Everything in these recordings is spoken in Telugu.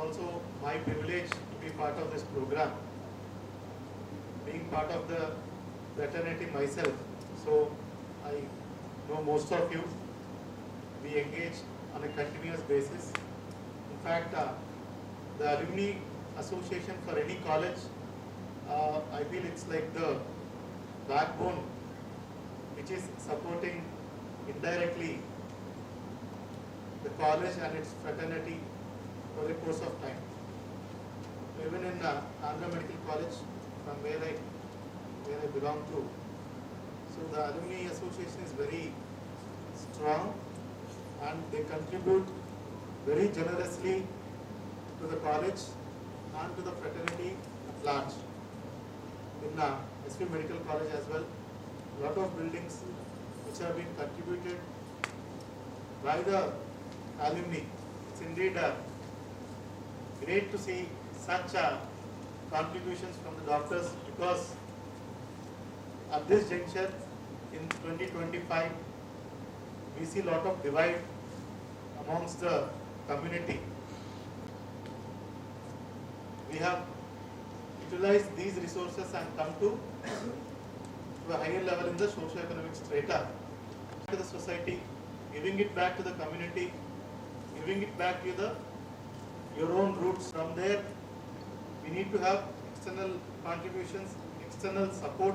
also my privilege to be part of this program. Being part of the fraternity myself, so I know most of you. We engage on a continuous basis. In fact, uh, the alumni association for any college, uh, I feel it's like the backbone which is supporting indirectly the college and its fraternity for a course of time. Even in uh, Andhra Medical College, from where I where I belong to, so the alumni association is very strong and they contribute very generously to the college and to the fraternity at large. In uh, SV Medical College as well, a lot of buildings which have been contributed by the alumni. It's indeed uh, great to see such uh, contributions from the doctors because at this juncture in 2025 we see a lot of divide amongst the community. We have utilized these resources and come to, to a higher level in the socio-economic strata to the society, giving it back to the community, giving it back to the your own roots. From there, we need to have external contributions, external support.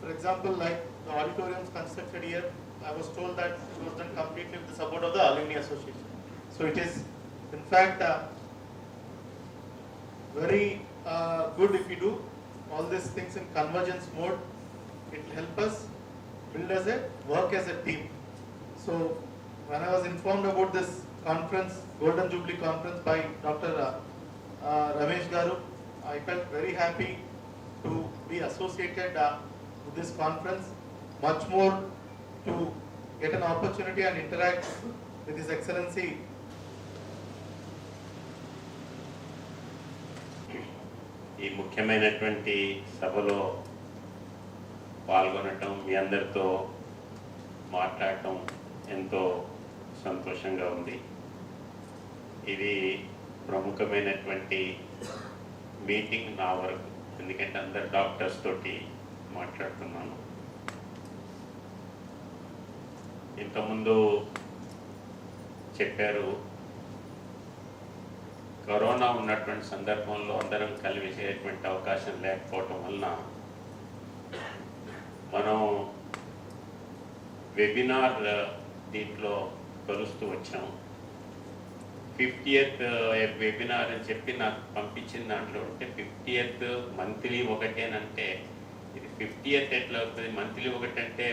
For example, like the auditoriums constructed here, I was told that it was done completely with the support of the alumni association. So it is, in fact, uh, very uh, good if we do all these things in convergence mode. It will help us build as a work as a team. So when I was informed about this conference, Golden Jubilee conference by Dr. Uh, uh, Ramesh Garu, I felt very happy to be associated uh, with this conference. Much more to get an opportunity and interact with His Excellency ఈ ముఖ్యమైనటువంటి సభలో పాల్గొనటం మీ అందరితో మాట్లాడటం ఎంతో సంతోషంగా ఉంది. ఇది ప్రముఖమైనటువంటి మీటింగ్ నా వరకు ఎందుకంటే అందరు డాక్టర్స్ తోటి మాట్లాడుతున్నాను. ఇంతకుముందు చెప్పారు కరోనా ఉన్నటువంటి సందర్భంలో అందరం కలిసేటువంటి అవకాశం లేకపోవటం వలన మనం వెబినార్ దీంట్లో కలుస్తూ వచ్చాం. ఫిఫ్టీయత్ వెబినార్ అని చెప్పి నాకు పంపించిన దాంట్లో ఉంటే ఫిఫ్టీయత్ మంత్లీ ఒకటేనంటే ఇది ఫిఫ్టీయత్ ఎట్లా అవుతుంది మంత్లీ ఒకటంటే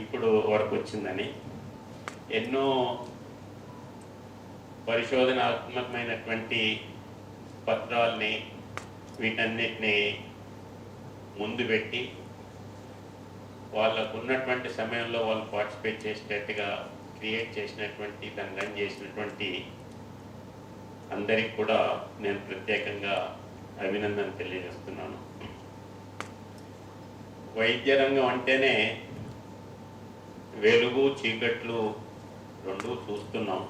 ఇప్పుడు వరకు వచ్చిందని. ఎన్నో పరిశోధనాత్మకమైనటువంటి పత్రాల్ని వీటన్నిటిని ముందు పెట్టి వాళ్ళకు ఉన్నటువంటి సమయంలో వాళ్ళు పార్టిసిపేట్ చేసేటట్టుగా క్రియేట్ చేసినటువంటి దాన్ని రన్ చేసినటువంటి అందరికి కూడా నేను ప్రత్యేకంగా అభినందన తెలియజేస్తున్నాను. వైద్య రంగం అంటేనే వెలుగు చీకట్లు రెండు చూస్తున్నాం.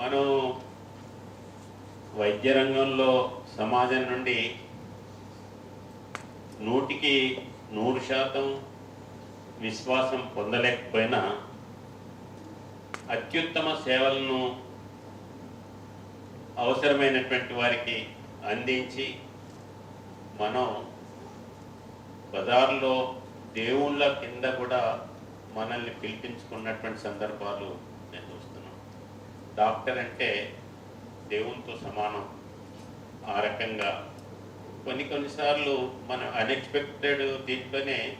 మనం వైద్య రంగంలో సమాజం నుండి నూటికి నూరు శాతం విశ్వాసం పొందలేకపోయినా అత్యుత్తమ సేవలను అవసరమైనటువంటి వారికి అందించి మనం బజార్లో దేవుళ్ళ కింద కూడా మనల్ని పిలిపించుకున్నటువంటి సందర్భాలు నేను చూస్తున్నాను. డాక్టర్ అంటే దేవునితో సమానం. ఆ రకంగా కొన్ని కొన్నిసార్లు మనం అన్ఎక్స్పెక్టెడ్ దీంట్లోనే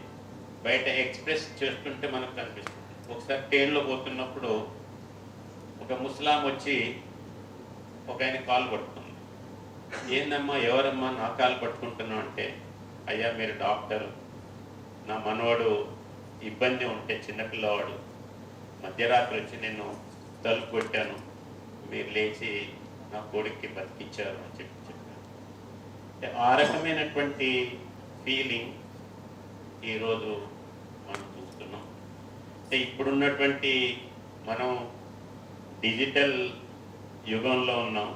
బయట ఎక్స్ప్రెస్ చేస్తుంటే మనకు కనిపిస్తుంది. ఒకసారి ట్రైన్లో పోతున్నప్పుడు ఒక ముస్లాం వచ్చి ఒక ఆయన కాలు పట్టుకుంది. ఏందమ్మా ఎవరమ్మా నా కాలు పట్టుకుంటున్నావు? అంటే అయ్యా మీరు డాక్టర్. నా మనవాడు ఇబ్బంది ఉంటే చిన్నపిల్లవాడు మధ్యరాత్రి వచ్చి నేను తలుపు కొట్టాను. మీరు లేచి నా కొడుక్కి బతికిచ్చారు అని చెప్పి చెప్పాను ఆ రకమైనటువంటి ఫీలింగ్ ఈరోజు అంటే ఇప్పుడున్నటువంటి మనం డిజిటల్ యుగంలో ఉన్నాం.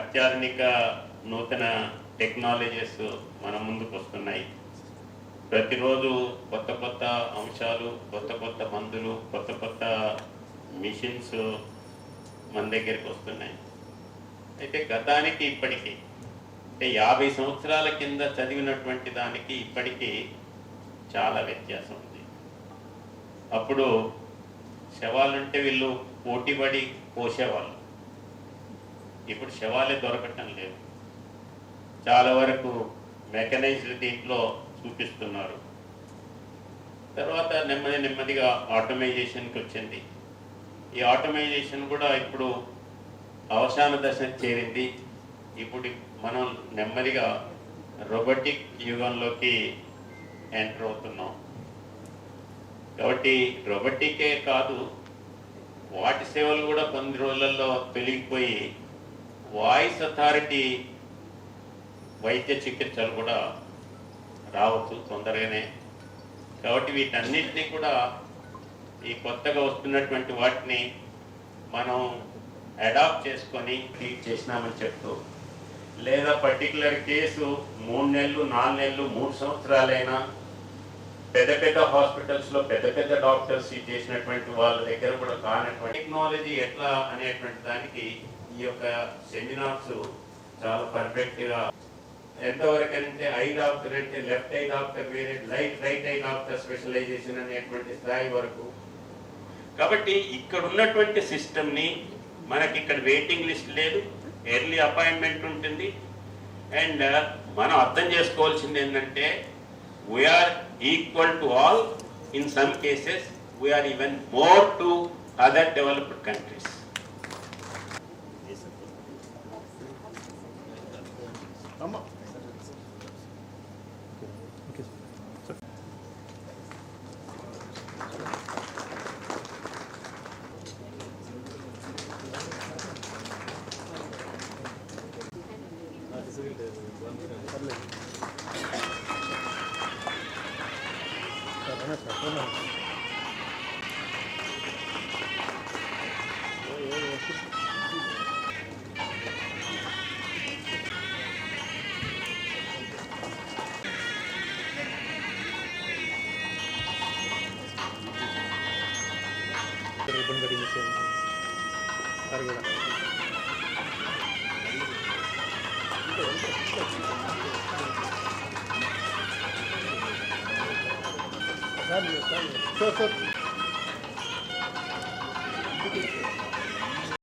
అత్యాధునిక నూతన టెక్నాలజీస్ మన ముందుకు వస్తున్నాయి ప్రతిరోజు కొత్త కొత్త అంశాలు కొత్త కొత్త మందులు కొత్త కొత్త మిషన్స్ మన దగ్గరికి వస్తున్నాయి అయితే గతానికి ఇప్పటికీ అంటే యాభై సంవత్సరాల కింద చదివినటువంటి దానికి ఇప్పటికీ చాలా వ్యత్యాసం ఉంది. అప్పుడు శవాలంటే వీళ్ళు పోటీపడి పోసేవాళ్ళు ఇప్పుడు శవాలే దొరకటం లేదు. చాలా వరకు మెకనైజ్డ్ దీంట్లో చూపిస్తున్నారు. తర్వాత నెమ్మది నెమ్మదిగా ఆటోమైజేషన్కి వచ్చింది. ఈ ఆటోమైజేషన్ కూడా ఇప్పుడు అవసాన దశ చేరింది. ఇప్పుడు మనం నెమ్మదిగా రోబోటిక్ యుగంలోకి ఎంటర్ అవుతున్నాం. కాబట్టి రోబోటికే కాదు వాటి సేవలు కూడా కొన్ని రోజులలో పెరిగిపోయి వాయిస్ అథారిటీ వైద్య చికిత్సలు కూడా రావచ్చు తొందరగానే. కాబట్టి వీటన్నిటినీ కూడా ఈ కొత్తగా వస్తున్నటువంటి వాటిని మనం అడాప్ట్ చేసుకొని ట్రీట్ చేసినామని చెప్తూ లేదా పర్టికులర్ కేసు మూడు నెలలు నాలుగు నెలలు మూడు సంవత్సరాలైనా పెద్ద పెద్ద హాస్పిటల్స్లో పెద్ద పెద్ద డాక్టర్స్ చేసినటువంటి వాళ్ళ దగ్గర కూడా కానటువంటి టెక్నాలజీ ఎట్లా అనేటువంటి దానికి ఈ యొక్క సెమినార్స్ చాలా పర్ఫెక్ట్గా ఎంతవరకు అంటే ఐ డాక్టర్ అంటే లెఫ్ట్ ఐ డాక్టర్ వేరే light right eye doctor specialization అనేటువంటి స్థాయి వరకు. కాబట్టి ఇక్కడ ఉన్నటువంటి సిస్టమ్ని మనకి ఇక్కడ వెయిటింగ్ లిస్ట్ లేదు ఎర్లీ అపాయింట్మెంట్ ఉంటుంది. అండ్ uh, మనం అర్థం చేసుకోవాల్సింది ఏంటంటే we are equal to all. In some cases, we are even more to other developed countries. Thank. panas nggak panas ribbon lah Sen de, sen de. Tut, tut.